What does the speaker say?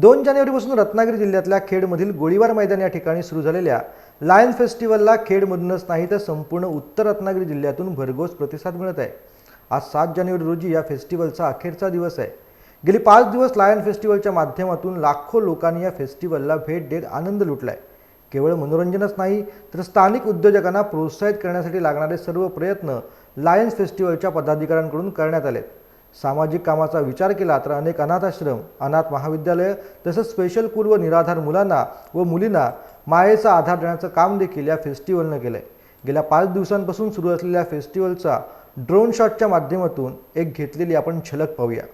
दोन जानेवारीपासून रत्नागिरी जिल्ह्यातल्या खेडमधील गोळीबार मैदान या ठिकाणी सुरू झालेल्या लायन फेस्टिवलला खेडमधूनच नाही तर संपूर्ण उत्तर रत्नागिरी जिल्ह्यातून भरघोस प्रतिसाद मिळत आहे. आज सात जानेवारी रोजी या फेस्टिवलचा अखेरचा दिवस आहे. गेली पाच दिवस लायन फेस्टिवलच्या माध्यमातून लाखो लोकांनी या फेस्टिवलला भेट देत आनंद लुटलाय. केवळ मनोरंजनच नाही तर स्थानिक उद्योजकांना प्रोत्साहित करण्यासाठी लागणारे सर्व प्रयत्न लायन्स फेस्टिवलच्या पदाधिकाऱ्यांकडून करण्यात आलेत. सामाजिक कामाचा विचार केला तर अनेक अनाथाश्रम अनाथ महाविद्यालय तसंच स्पेशल कुल व निराधार मुलांना व मुलींना मायेचा आधार देण्याचं काम देखील या फेस्टिवलनं केलंय. गेल्या पाच दिवसांपासून सुरू असलेल्या फेस्टिवलचा ड्रोन शॉटच्या माध्यमातून एक घेतलेली आपण झलक पाहूया.